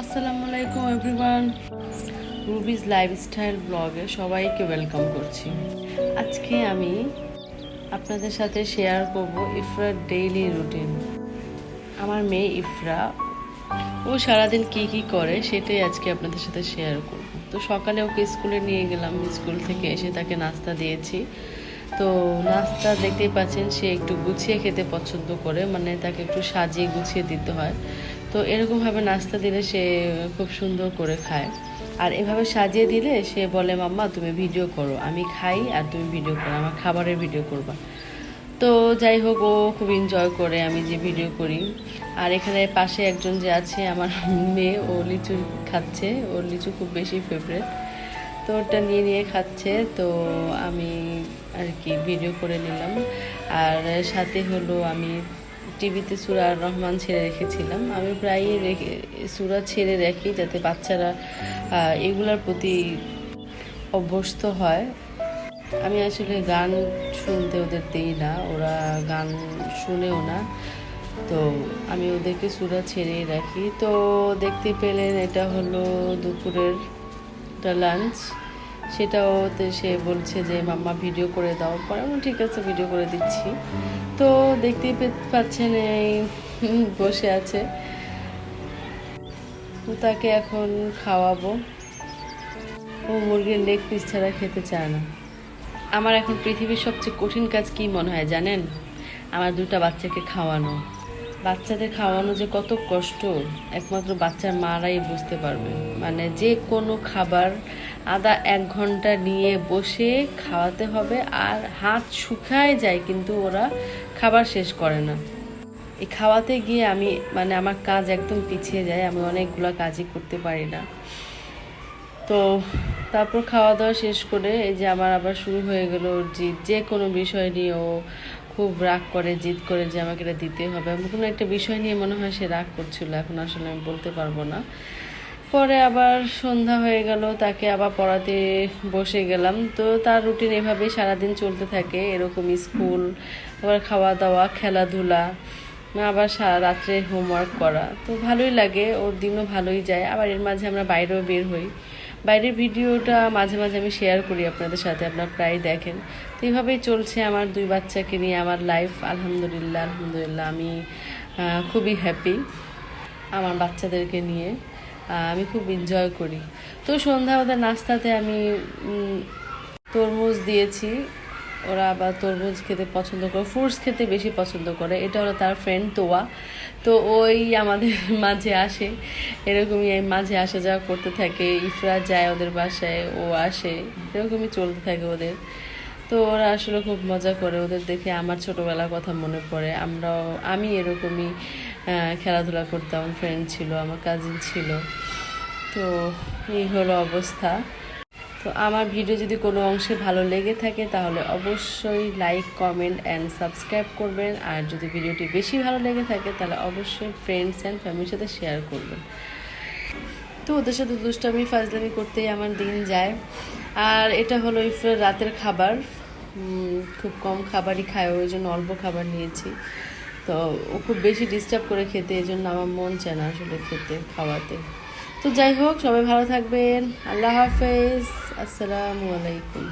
আসসালামু আলাইকুম everyone Ruby's lifestyle ব্লগে সবাইকে ওয়েলকাম করছি। আজকে আমি আপনাদের সাথে শেয়ার করব ইফরার ডেইলি রুটিন আমার মেয়ে ইফরা, ও সারাদিন কি কি করে সেটাই আজকে আপনাদের সাথে শেয়ার করব। তো সকালে ওকে স্কুলে নিয়ে গেলাম, স্কুল থেকে এসে তাকে নাস্তা দিয়েছি। তো নাস্তা দেখতেই পাচ্ছেন, সে একটু গুছিয়ে খেতে পছন্দ করে মানে তাকে একটু সাজিয়ে গুছিয়ে দিতে হয়। তো এরকমভাবে নাস্তা দিলে সে খুব সুন্দর করে খায়। আর এভাবে সাজিয়ে দিলে সে বলে, মাম্মা, তুমি ভিডিও করো। আমি খাই আর তুমি ভিডিও করো, আমার খাবারের ভিডিও করবা। তো যাই হোক, ও খুব এনজয় করে আমি যে ভিডিও করি। আর এখানে পাশে একজন যে আছে, আমার মেয়ে, ও লিচু খাচ্ছে। ওর লিচু খুব বেশি ফেভারেট তো ওটা নিয়ে নিয়ে খাচ্ছে। তো আমি আর কি ভিডিও করে নিলাম। আর সাথে হলো আমি টিভিতে সুরা আর রহমান ছেড়ে রেখেছিলাম। আমি প্রায়ই রেখে, সুরা ছেড়ে রাখি যাতে বাচ্চারা এগুলার প্রতি অভ্যস্ত হয়। আমি আসলে গান শুনতে ওদের দিই না, ওরা গান শুনেও না। তো আমি ওদেরকে সুরা ছেড়েই রাখি। তো দেখতে পেলেন এটা হলো দুপুরের লাঞ্চ সেটাও তে সে বলছে যে, মাম্মা, ভিডিও করে দাও। পরে আমি ঠিক আছে, ভিডিও করে দিচ্ছি। তো দেখতেই পাচ্ছেন এই বসে আছে। তাকে এখন খাওয়াবো। ও মুরগির লেগ পিস ছাড়া খেতে চায় না। আমার এখন পৃথিবীর সবচেয়ে কঠিন কাজ কি মনে হয় জানেন? আমার দুটো বাচ্চাকে খাওয়ানো। বাচ্চাদের খাওয়ানো যে কত কষ্ট, একমাত্র বাচ্চার মারাই বুঝতে পারবে। মানে যে কোনো খাবার আধা এক ঘণ্টা নিয়ে বসে খাওয়াতে হবে আর হাত শুকায় যায় কিন্তু ওরা খাবার শেষ করে না। এই খাওয়াতে গিয়ে আমি মানে আমার কাজ একদম পিছিয়ে যায়, আমি অনেকগুলো কাজই করতে পারি না। তো তারপর খাওয়া দাওয়া শেষ করে এই যে আমার আবার শুরু হয়ে গেল যে যে কোনো বিষয় নিয়ে ও খুব রাগ করে, জিদ করে যে আমাকে এটা দিতে হবে। কোনো একটা বিষয় নিয়ে মনে হয় সে রাগ করছিল, এখন আসলে আমি বলতে পারব না। পরে আবার সন্ধ্যা হয়ে গেল, তাকে আবার পড়াতে বসে গেলাম। তো তার রুটিন এভাবেই সারাদিন চলতে থাকে, এরকম স্কুল, আবার খাওয়া দাওয়া খেলাধুলা, আবার সারা রাত্রে হোমওয়ার্ক করা। তো ভালোই লাগে, ওর দিনও ভালোই যায়। আবার এর মাঝে আমরা বাইরেও বের হই। বাইরের ভিডিওটা মাঝে মাঝে আমি শেয়ার করি আপনাদের সাথে, আপনারা প্রায় দেখেন। তো এইভাবেই চলছে আমার দুই বাচ্চাকে নিয়ে, আমার লাইফ আলহামদুলিল্লাহ আলহামদুলিল্লাহ, আমি খুবই হ্যাপি আমার বাচ্চাদেরকে নিয়ে। আমি খুব এনজয় করি। তো সন্ধ্যা আমাদের নাস্তাতে আমি তরমুজ দিয়েছি। ওরা আবার তরমুজ খেতে পছন্দ করে ফ্রুটস খেতে বেশি পছন্দ করে। এটা হলো তার ফ্রেন্ড তোয়া। তো ওই আমাদের মাঝে আসে। এরকমই মাঝে আসা যাওয়া করতে থাকে। ইফরা যায় ওদের বাসায়, ও আসে। এরকমই চলতে থাকে ওদের। তো ওরা আসলে খুব মজা করে। ওদের দেখে আমার ছোটোবেলার কথা মনে পড়ে। আমরাও, আমি এরকমই খেলাধুলা করতাম। ফ্রেন্ড ছিল, আমার কাজিন ছিল। তো এই হলো অবস্থা। তো আমার ভিডিও যদি কোনো অংশে ভালো লেগে থাকে, তাহলে অবশ্যই লাইক কমেন্ট অ্যান্ড সাবস্ক্রাইব করবেন। আর যদি ভিডিওটি বেশি ভালো লেগে থাকে, তাহলে অবশ্যই ফ্রেন্ডস অ্যান্ড ফ্যামিলির সাথে শেয়ার করবেন। তো ওদের সাথে দুষ্টামি, ফাজলামি করতেই আমার দিন যায়। আর এটা হলো রাতের খাবার। খুব কম খাবারই খায়, ওই জন্য অল্প খাবার নিয়েছি। তো ও খুব বেশি ডিস্টার্ব করে খেতে, এই জন্য আমার মন চায় না আসলে খেতে, খাওয়াতে। তো যাই হোক, সবাই ভালো থাকবেন। আল্লাহ হাফেজ। السلام عليكم.